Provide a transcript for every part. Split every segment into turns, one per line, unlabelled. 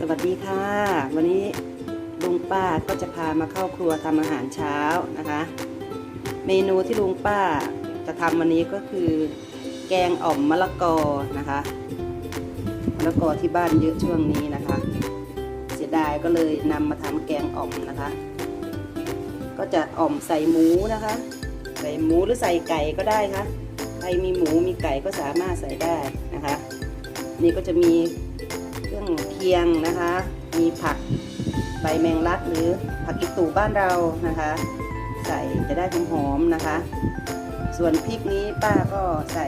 สวัสดีค่ะ วันนี้ลุงป้าก็จะพามาเข้าครัวทำอาหารเช้านะคะ เมนูที่ลุงป้าจะทำวันนี้ก็คือ แกงอ่อมมะละกอนะคะมะละกอที่บ้านเยอะช่วงนี้นะคะ เสียดายก็เลยนำมาทำแกงอ่อมนะคะ ก็จะอ่อมใส่หมูนะคะ ใส่หมูหรือใส่ไก่ก็ได้ค่ะใครมีหมูมีไก่ก็สามารถใส่ได้นะคะ นี่ก็จะมี เคียงนะคะ มีผักใบแมงลักหรือผักกิตูบ้านเรานะคะ ใส่จะได้หอมๆนะคะ ส่วนพริกนี้ป้าก็ใส่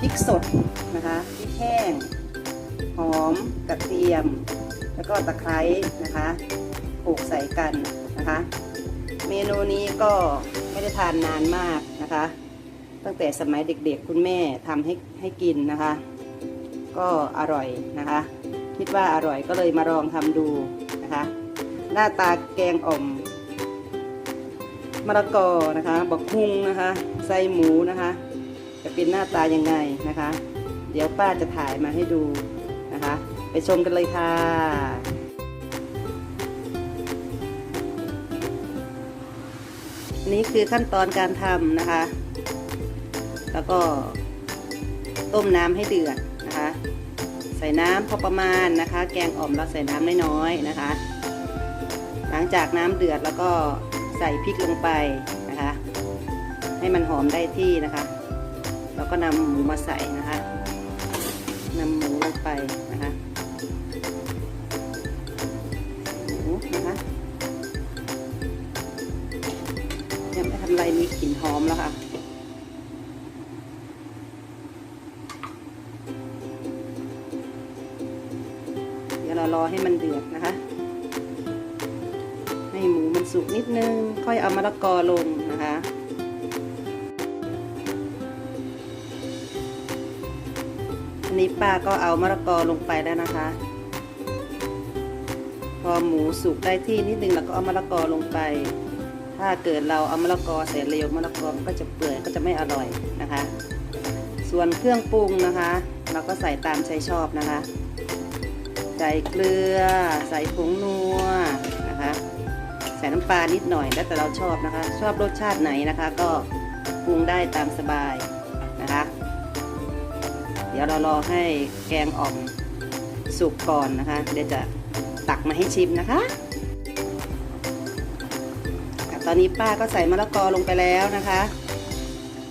พริกสดนะคะพริกแห้งหอมกระเทียม แล้วก็ตะไคร้นะคะโขลกใส่กันนะคะ เมนูนี้ก็ไม่ได้ทานนานมากนะคะ ตั้งแต่สมัยเด็กๆคุณแม่ทำให้ให้กินนะคะ ก็อร่อยนะคะ คิดว่าอร่อยก็เลยมาลองทำดูนะคะ หน้าตาแกงอ่อมมะละกอนะคะบักฮุงนะคะไส้หมูนะคะ จะเป็นหน้าตายังไงนะคะ เดี๋ยวป้าจะถ่ายมาให้ดูนะคะ ไปชมกันเลยค่ะนี่คือขั้นตอนการทำนะคะ แล้วก็ต้มน้ำให้เดือด นะคะ ใส่น้ำพอประมาณนะคะ แกงอ่อมเราใส่น้ำน้อยๆนะคะ หลังจากน้ำเดือดแล้วก็ใส่พริกลงไปนะคะ ให้มันหอมได้ที่นะคะแล้วก็นำหมูมาใส่นะคะนำหมูลงไปนะคะหมูนะคะยังไม่ทำไรมีกลิ่นหอมแล้วค่ะ เรารอให้มันเดือดนะคะ ให้หมูมันสุกนิดนึง ค่อยเอามะละกอลงนะคะอันนี้ป้าก็เอามะละกอลงไปแล้วนะคะ พอหมูสุกได้ที่นิดนึงเราก็เอามะละกอลงไป ถ้าเกิดเราเอามะละกอใส่เร็วมะละกอมันก็จะเปื่อยก็จะไม่อร่อยนะคะ ส่วนเครื่องปรุงนะคะ เราก็ใส่ตามใจชอบนะคะ ใส่เกลือ ใส่ผงนัวนะคะ ใส่น้ำปลานิดหน่อยแล้วแต่เราชอบนะคะ ชอบรสชาติไหนนะคะ ก็ปรุงได้ตามสบายนะคะ เดี๋ยวเรารอให้แกงอ่อมสุกก่อนนะคะ เดี๋ยวจะตักมาให้ชิมนะคะตอนนี้ป้าก็ใส่มะละกอลงไปแล้วนะคะ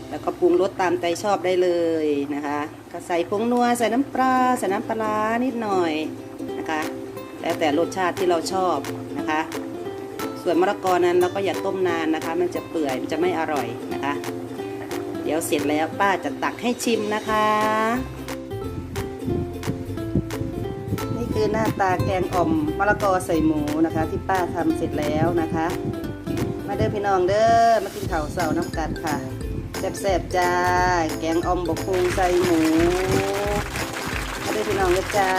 แล้วก็ปรุงรสตามใจชอบได้เลยนะคะ ก็ใส่ผงนัว ใส่น้ำปลา ใส่น้ำปลานิดหน่อย แล้วแต่รสชาติที่เราชอบนะคะ ส่วนมะละกอนั้นเราก็อย่าต้มนานนะคะ มันจะเปื่อยมันจะไม่อร่อยนะคะ เดี๋ยวเสร็จแล้วป้าจะตักให้ชิมนะคะ นี่คือหน้าตาแกงอ่อมมะละกอใส่หมูนะคะ ที่ป้าทำเสร็จแล้วนะคะ มาเด้อพี่น้องเด้อมากินข้าวเสาน้ำกันค่ะแซ่บๆจ้า แกงอ่อมบกพุงใส่หมูมาเด้อพี่น้องเด้อจ้า